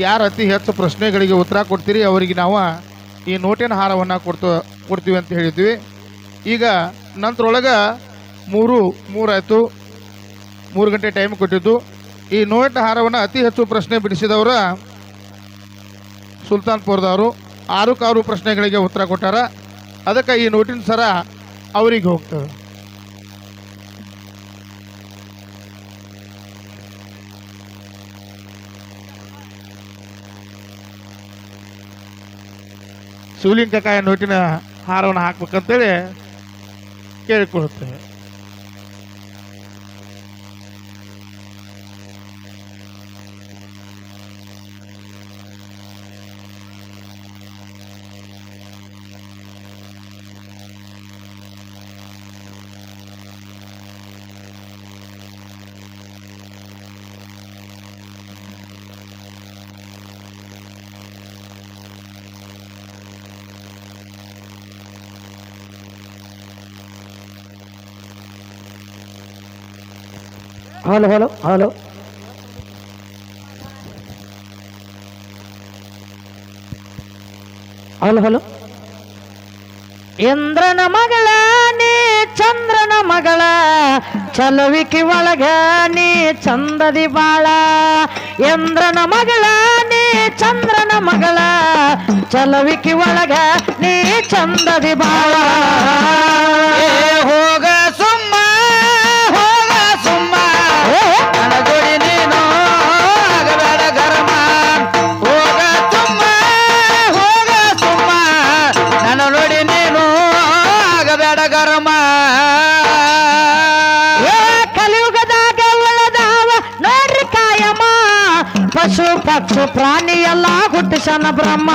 ಯಾರು ಅತಿ ಹೆಚ್ಚು ಪ್ರಶ್ನೆಗಳಿಗೆ ಉತ್ತರ ಕೊಡ್ತೀರಿ, ಅವರಿಗೆ ನಾವು ಈ ನೋಟಿನ ಹಾರವನ್ನು ಕೊಡ್ತ, ಕೊಡ್ತೀವಿ ಅಂತ ಹೇಳಿದ್ವಿ. ಈಗ ನಂತರೊಳಗೆ ಮೂರು, ಮೂರಾಯಿತು, ಮೂರು ಗಂಟೆ ಟೈಮ್ ಕೊಟ್ಟಿದ್ದು. ಈ ನೋಟಿನ ಹಾರವನ್ನು ಅತಿ ಹೆಚ್ಚು ಪ್ರಶ್ನೆ ಬಿಡಿಸಿದವರ ಸುಲ್ತಾನ್ಪುರದವರು ಆರು ಕಾರು ಪ್ರಶ್ನೆಗಳಿಗೆ ಉತ್ತರ ಕೊಟ್ಟಾರ. ಅದಕ್ಕೆ ಈ ನೋಟಿನ ಸರ ಅವರಿಗೆ ಹೋಗ್ತದೆ. ಶಿವಲಿಂಗಕಾಯ ನೋಟಿನ ಹಾರವನ್ನು ಹಾಕ್ಬೇಕಂತೇಳಿ ಕೇಳಿಕೊಳ್ಳುತ್ತೇವೆ. Hello hello hello hello hello ಇಂದ್ರನ ಮಗಳ ನೀ ಚಂದ್ರನ ಮಗಳ ಚಲುವಿಕೆ ಒಳಗ ನೀ ಚಂದದಿ ಬಾಳ ಇಂದ್ರನ ಮಗಳ ನೀ ಚಂದ್ರನ ಮಗಳ ಚಲುವಿಕೆ ಒಳಗ ನೀ ಚಂದದಿ ಬಾಳ ಹೋಗ ಪಶು ಪಕ್ಷು ಪ್ರಾಣಿ ಎಲ್ಲ ಹುಟ್ಟಿಸನ ಬ್ರಹ್ಮ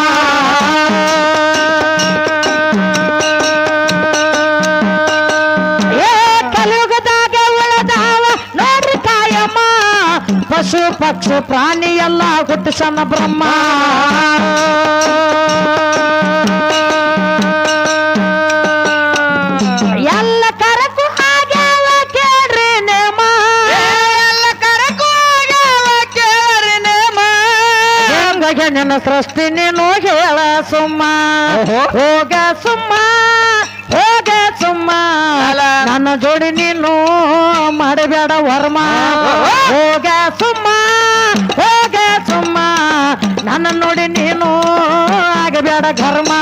ಏ ಕಲಿಯುಗದಾಗ ಉಳದಾವ ನೋಡ್ರಿ ಕಾಯಮ್ಮ ಪಶು ಪಕ್ಷು ಪ್ರಾಣಿ ಎಲ್ಲ ಹುಟ್ಟಿಸನ ಬ್ರಹ್ಮ ಹೆಂಗಗೆ ನಿನ್ನ ಸೃಷ್ಟಿ ನೀನು ಹೇಳ ಸುಮ್ಮ. ಹೋಗ ಸುಮ್ಮ. ಹೋಗ ಸುಮ್ಮ. ನನ್ನ ಜೋಡಿ ನೀನು ಮಾಡಬೇಡ ವರ್ಮ. ಹೋಗ ಸುಮ್ಮ. ಹೋಗ ಸುಮ್ಮ. ನನ್ನ ನೋಡಿ ನೀನು ಆಗಬೇಡ ಘರ್ಮ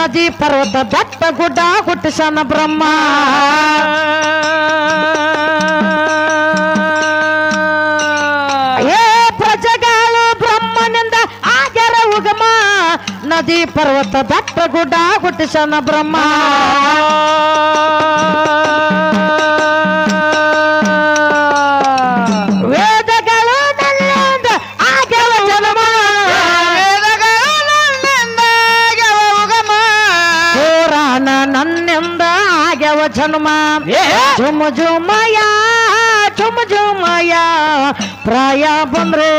ನದಿ ಪರ್ವತ ಬೆಟ್ಟ ಗುಡ್ಡ ಹುಟ್ಟಿಸನ ಬ್ರಹ್ಮ. ಏ ಪ್ರಜೆಗಳು ಬ್ರಹ್ಮನಿಂದ ಆಗ್ಯಾರ ಉಗಮ. ನದಿ ಪರ್ವತ ಬೆಟ್ಟ ಗುಡ್ಡ ಹುಟ್ಟಿಸನ ಬ್ರಹ್ಮ. ಏ? ಜುಮ ಜುಮಯ ಜುಮ ಜುಮಯ ಪ್ರಾಯ ಬಂದ್ರೆ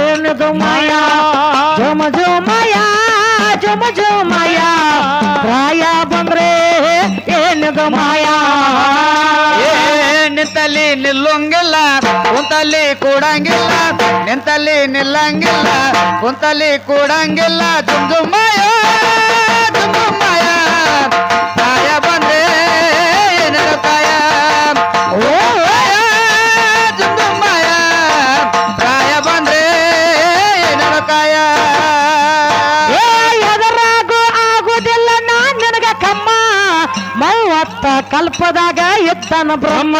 ಏನಿದು ಮಾಯ ಜುಮ ಜುಮಯ ಜುಮ ಜುಮಯ ಪ್ರಾಯ ಬಂದ್ರೆ ಏನಿದು ಮಾಯ ಏ ನಿಂತಲ್ಲಿ ನಿಲ್ಲುಂಗಿಲ್ಲ ಕುಂತಲ್ಲಿ ಕೂಡಂಗಿಲ್ಲ ನಿಂತಲ್ಲಿ ನಿಲ್ಲಂಗಿಲ್ಲ ಕುಂತಲ್ಲಿ ಕೂಡಂಗಿಲ್ಲ ಜುಮ್ ಜುಮ್ಮಯ್ಯ ಜುಮ್ ಜುಮ್ಮಯ್ಯ ಮೂವತ್ತ ಕಲ್ಪದಾಗ ಇತ್ತನ ಬ್ರಹ್ಮ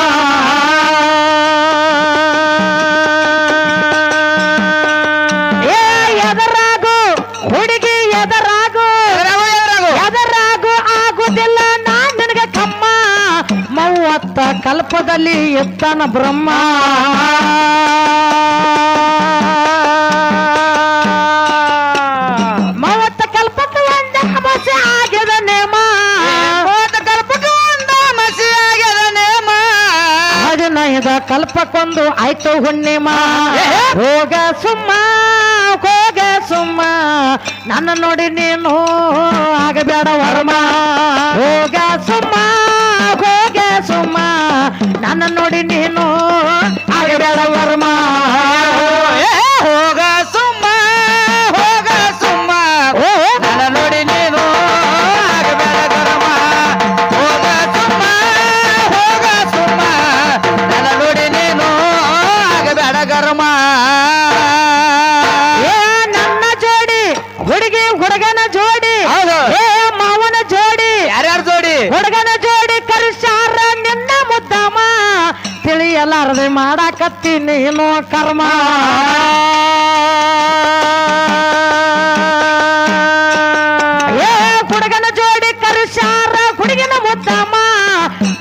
ಏ ಎದರಾಗು ಹುಡುಗಿ ಎದರಾಗು ಎದರಾಗು, ಎದರಾಗು. ಎದರಾಗು ಆಗುದಿಲ್ಲ ನಾನ್ ನಿನಗ ಕಮ್ಮ ಮೂವತ್ತ ಕಲ್ಪದಲ್ಲಿ ಇತ್ತನ ಬ್ರಹ್ಮ ಕಲ್ಪಕ್ಕೊಂದು ಆಯ್ತು ಹುಣ್ಣಿಮಾ ಹೋಗ ಸುಮ್ಮ ಹೋಗ ಸುಮ್ಮ. ನನ್ನ ನೋಡಿ ನೀನು ಆಗಬೇಡ ವರ್ಮ. ಹೋಗ ಸುಮ್ಮ ಹೋಗ ಸುಮ್ಮ. ನನ್ನ ನೋಡಿ ತಿಳಿಯಲಾರದೆ ಮಾಡಾಕತ್ತಿ ನೀನು ಕರ್ಮ. ಏ, ಹುಡುಗನ ಜೋಡಿ ಕರ್ಸಾರ ಹುಡುಗಿನ ಮುದ್ದಮ್ಮ.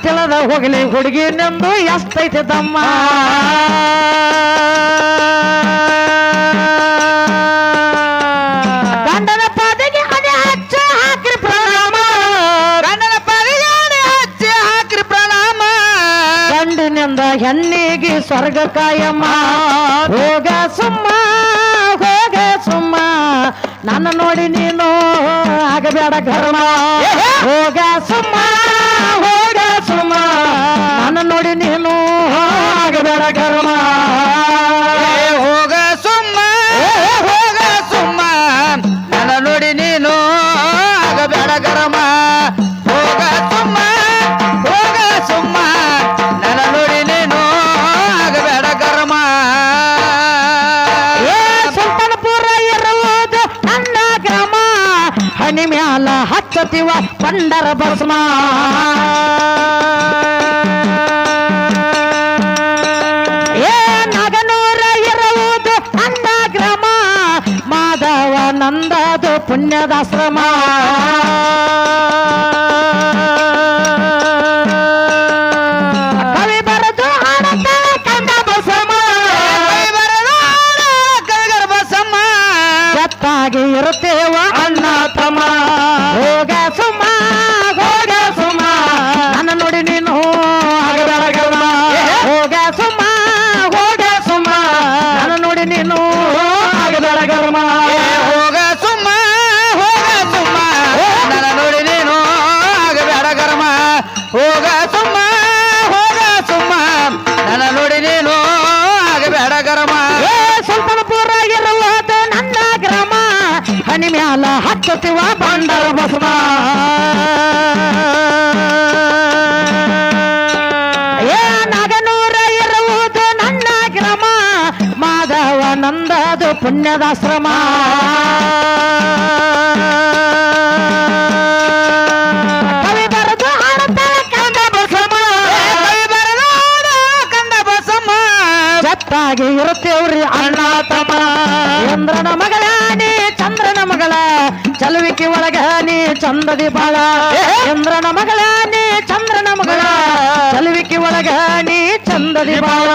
ತಿಳದ ಹೋಗಲಿ ಹುಡುಗಿ ನಿಂದು ಎಷ್ಟೈತೆ ದಮ್ಮ ಸ್ವರ್ಗ ಕಾಯಮ್ಮ ಹೋಗ ಸುಮ್ಮ ಹೋಗ ಸುಮ್ಮ. ನನ್ನ ನೋಡಿ ನೀನು ಆಗಬೇಡ ಕರ್ಮ ಹೋಗ ಸುಮ್ಮ ಹೋಗ ಸುಮ್ಮ. ನನ್ನ ನೋಡಿ ನೀನು ಆಗಬೇಡ ಕರ್ಮ ಹೋಗ ಹನಿ ಮ್ಯಾಲ ಹಚ್ಚತಿವ ಪಂಡರ ಭಸ್ಮ ಏ ನಗನೂರ ಇರುವುದು ಅಂದ ಗ್ರಾಮ ಮಾಧವ ನಂದದು ಪುಣ್ಯದಾಶ್ರಮ ಹೋಗ ಸುಮ್ಮ ಬಸಮ್ಮ. ಜತ್ತಾಗಿ ಇರುತ್ತೇವ್ರಿ ಅಣ್ಣ ತಮ್ಮ. ಚಂದ್ರನ ಮಗಳ ನೀ, ಚಂದ್ರನ ಮಗಳ. ಚಲುವಿಕೆ ಒಳಗ ನೀ, ಚಂದದಿ ಬಾಳ. ಚಂದ್ರನ ಮಗಳ ನೀ, ಚಂದ್ರನ ಮಗಳ. ಚಲುವಿಕೆ ಒಳಗ ನೀ, ಚಂದದಿ ಬಾಳ.